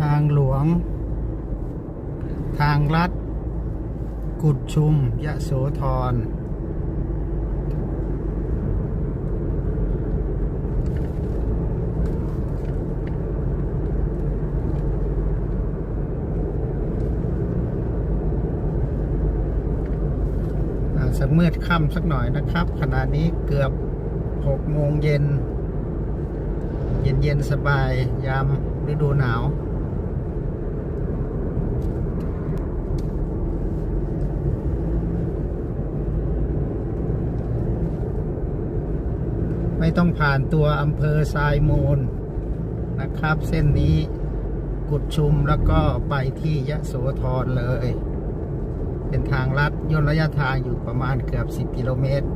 ทางหลวง ทางลัด กุดชุม ยะโสธรอ่าสักมืดค่ำสักหน่อยนะครับ ขณะนี้เกือบหกโมงเย็น เย็นเย็นสบายยามฤดูหนาว ไม่ต้องผ่านตัวอำเภอทรายมูลนะครับ เส้นนี้กุดชุมแล้วก็ไปที่ยะโสธรเลย เป็นทางลัดย่นระยะทางอยู่ประมาณเกือบ 10 กิโลเมตร